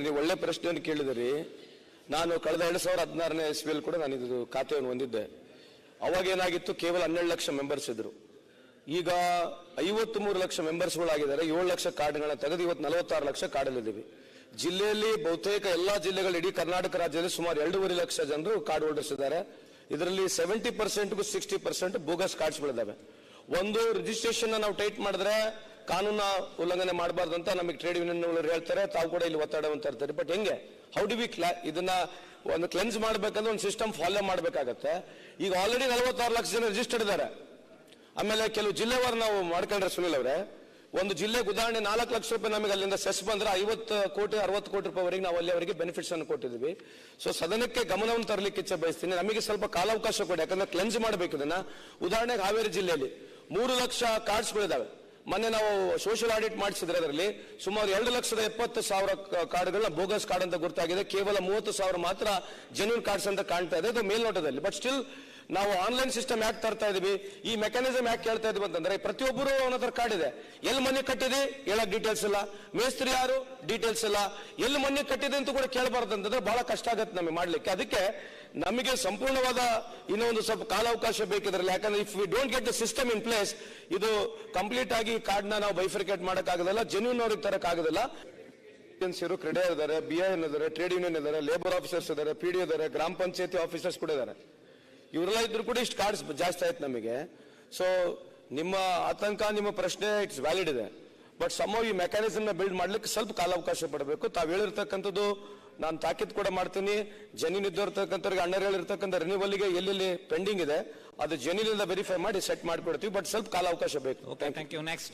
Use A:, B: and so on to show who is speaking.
A: ನೀವು ಒಳ್ಳೆ ಪ್ರಶ್ನೆಯನ್ನು ಕೇಳಿದಿರಿ. ನಾನು ಕಳೆದ ಎರಡು ಸಾವಿರದ ಹದಿನಾರನೇ ಇಸ್ವಿಯಲ್ಲಿ ಕೂಡ ನಾನು ಇದು ಖಾತೆಯನ್ನು ಹೊಂದಿದ್ದೆ. ಅವಾಗ ಏನಾಗಿತ್ತು? ಕೇವಲ ಹನ್ನೆರಡು ಲಕ್ಷ ಮೆಂಬರ್ಸ್ ಇದ್ರು. ಈಗ ಐವತ್ತ್ ಮೂರು ಲಕ್ಷ ಮೆಂಬರ್ಸ್ಗಳಾಗಿದ್ದಾರೆ ಏಳು ಲಕ್ಷ ಕಾರ್ಡ್ಗಳನ್ನ ತೆಗೆದು ಇವತ್ತು ನಲವತ್ತಾರು ಲಕ್ಷ ಕಾರ್ಡಲ್ಲಿದ್ದೀವಿ. ಜಿಲ್ಲೆಯಲ್ಲಿ ಬಹುತೇಕ ಎಲ್ಲಾ ಜಿಲ್ಲೆಗಳು, ಇಡೀ ಕರ್ನಾಟಕ ರಾಜ್ಯದಲ್ಲಿ ಸುಮಾರು ಎರಡೂವರೆ ಲಕ್ಷ ಜನರು ಕಾರ್ಡ್ ಹೋಲ್ಡರ್ಸ್ ಇದ್ದಾರೆ. ಇದರಲ್ಲಿ ಸೆವೆಂಟಿ ಪರ್ಸೆಂಟ್ಗೂ ಸಿಕ್ಸ್ಟಿ ಪರ್ಸೆಂಟ್ ಬೋಗಸ್ ಕಾರ್ಡ್ಸ್ಗಳಿದ್ದಾವೆ ಒಂದು ರಿಜಿಸ್ಟ್ರೇಷನ್ ನಾವು ಟೈಟ್ ಮಾಡಿದ್ರೆ ಕಾನೂನ ಉಲ್ಲಂಘನೆ ಮಾಡಬಾರ್ದು ಅಂತ ನಮಗೆ ಟ್ರೇಡ್ ಯೂನಿಯನ್ ಹೇಳ್ತಾರೆ. ತಾವು ಕೂಡ ಇಲ್ಲಿ ಒತ್ತಡವನ್ನು ಇರ್ತಾರೆ ಬಟ್ ಹೆಂಗೆ? ಹೌ ಡಿ ವಿ ಕ್ಲಾ ಇದನ್ನ ಒಂದು ಕ್ಲೆನ್ಸ್ ಮಾಡ್ಬೇಕಂದ್ರೆ ಒಂದು ಸಿಸ್ಟಮ್ ಫಾಲೋ ಮಾಡಬೇಕಾಗತ್ತೆ. ಈಗ ಆಲ್ರೆಡಿ ನಲವತ್ತಾರು ಲಕ್ಷ ಜನ ರಿಜಿಸ್ಟರ್ಡ್ ಇದ್ದಾರೆ. ಆಮೇಲೆ ಕೆಲವು ಜಿಲ್ಲೆವಾರು ನಾವು ಮಾಡ್ಕೊಂಡ್ರೆ ಸುನಿಲ್ ಅವರೇ, ಒಂದು ಜಿಲ್ಲೆಗೆ ಉದಾಹರಣೆ ನಾಲ್ಕು ಲಕ್ಷ ರೂಪಾಯಿ ನಮಗೆ ಅಲ್ಲಿಂದ ಸೆಸ್ ಬಂದ್ರೆ ಐವತ್ತು ಕೋಟಿ, ಅರವತ್ತು ಕೋಟಿ ರೂಪಾಯಿವರೆಗೆ ನಾವು ಅಲ್ಲಿ ಅವರಿಗೆ ಬೆನಿಫಿಟ್ಸ್ ಅನ್ನು ಕೊಟ್ಟಿದ್ವಿ. ಸೊ ಸದನಕ್ಕೆ ಗಮನವನ್ನು ತರಲಿಕ್ಕೆ ಇಚ್ಛೆ ಬಯಸ್ತೀನಿ. ನಮಗೆ ಸ್ವಲ್ಪ ಕಾಲಾವಕಾಶ ಕೊಡಿ. ಯಾಕಂದ್ರೆ ಕ್ಲೆನ್ಸ್ ಮಾಡಬೇಕು ಇದನ್ನ. ಉದಾಹರಣೆಗೆ ಹಾವೇರಿ ಜಿಲ್ಲೆಯಲ್ಲಿ ಮೂರು ಲಕ್ಷ ಕಾರ್ಡ್ಸ್ಗಳಿದಾವೆ ಮೊನ್ನೆ ನಾವು ಸೋಷಿಯಲ್ ಆಡಿಟ್ ಮಾಡಿಸಿದ್ರೆ ಅದರಲ್ಲಿ ಸುಮಾರು ಎರಡು ಲಕ್ಷದ ಎಪ್ಪತ್ತು ಸಾವಿರ ಕಾರ್ಡ್ಗಳನ್ನ ಬೋಗಸ್ ಕಾರ್ಡ್ ಅಂತ ಗೊತ್ತಾಗಿದೆ ಕೇವಲ ಮೂವತ್ತು ಸಾವಿರ ಮಾತ್ರ ಜೆನ್ಯೂನ್ ಕಾರ್ಡ್ಸ್ ಅಂತ ಕಾಣ್ತಾ ಇದೆ. ಅದು ಮೇಲ್ನೋಟದಲ್ಲಿ. ಬಟ್ ಸ್ಟಿಲ್ ನಾವು ಆನ್ಲೈನ್ ಸಿಸ್ಟಮ್ ಯಾಕೆ ತರ್ತಾ ಇದೀವಿ? ಈ ಮೆಕ್ಯಾನಿಸಮ್ ಯಾಕೆ ಕೇಳ್ತಾ ಇದೀವಿ ಅಂತಂದ್ರೆ, ಪ್ರತಿಯೊಬ್ಬರು ಅವನ ಹತ್ರ ಕಾರ್ಡ್ ಇದೆ. ಎಲ್ಲಿ ಮನೆ ಕಟ್ಟಿದೆ? ಹೇಳಕ್ ಡೀಟೇಲ್ಸ್ ಇಲ್ಲ. ಮೇಸ್ತ್ರಿ ಯಾರು? ಡೀಟೇಲ್ಸ್ ಇಲ್ಲ. ಎಲ್ಲಿ ಮನೆ ಕಟ್ಟಿದೆ ಅಂತ ಕೂಡ ಕೇಳಬಾರ್ದು ಅಂತಂದ್ರೆ ಬಹಳ ಕಷ್ಟ ಆಗತ್ತೆ ನಮಗೆ ಮಾಡ್ಲಿಕ್ಕೆ. ಅದಕ್ಕೆ ನಮಗೆ ಸಂಪೂರ್ಣವಾದ ಇನ್ನೊಂದು ಸ್ವಲ್ಪ ಕಾಲಾವಕಾಶ ಬೇಕಿದ್ರಲ್ಲಿ. ಯಾಕಂದ್ರೆ if we don't get the system in place ಇದು ಕಂಪ್ಲೀಟ್ ಆಗಿ ಕಾರ್ಡ್ನ ನಾವು ಬೈಫರಿಕೇಟ್ ಮಾಡೋಕ್ಕಾಗೋದಿಲ್ಲ ಜೆನ್ಯೂನ್ ಅವ್ರಿಗೆ ತರಕ್ಕಾಗೋದಿಲ್ಲ. ಏಜೆನ್ಸಿಯರು ಕ್ರೀಡೆ ಇದ್ದಾರೆ ಬಿ ಐ ಇದ್ದಾರೆ ಟ್ರೇಡ್ ಯೂನಿಯನ್ ಇದ್ದಾರೆ ಲೇಬರ್ ಆಫೀಸರ್ಸ್ ಇದ್ದಾರೆ ಪಿ ಡಿ ಇದ್ದಾರೆ, ಗ್ರಾಮ ಪಂಚಾಯತಿ ಆಫೀಸರ್ಸ್ ಕೂಡ ಇದ್ದಾರೆ. ಇವರೆಲ್ಲ ಇದ್ರು ಕೂಡ ಇಷ್ಟು ಕಾರ್ಡ್ಸ್ ಜಾಸ್ತಿ ಆಯ್ತು ನಮಗೆ. ಸೊ ನಿಮ್ಮ ಆತಂಕ, ನಿಮ್ಮ ಪ್ರಶ್ನೆ ಇಟ್ಸ್ ವ್ಯಾಲಿಡ್ ಇದೆ. ಬಟ್ ಸಮ ಈ ಮೆಕ್ಯಾನಿಸಮ್ನ ಬಿಲ್ಡ್ ಮಾಡ್ಲಿಕ್ಕೆ ಸ್ವಲ್ಪ ಕಾಲಾವಕಾಶ ಪಡಬೇಕು. ತಾವು ಹೇಳಿರ್ತಕ್ಕಂಥದ್ದು ನಾನು ತಾಕೀತ್ ಕೂಡ ಮಾಡ್ತೀನಿ. ಜಮೀನ್ ಇದ್ದಿರ್ತಕ್ಕಂಥವ್ರಿಗೆ ಅಣ್ಣರು ಹೇಳಿರ್ತಕ್ಕಂಥ ರಿನ್ಯೂವಲ್ಗೆ ಎಲ್ಲೆಲ್ಲಿ ಪೆಂಡಿಂಗ್ ಇದೆ ಅದು ಜಮೀನಿಂದ ವೆರಿಫೈ ಮಾಡಿ ಸೆಟ್ ಮಾಡಿಕೊಡ್ತೀವಿ. ಬಟ್ ಸ್ವಲ್ಪ ಕಾಲಾವಕಾಶ ಬೇಕು.
B: Thank you next.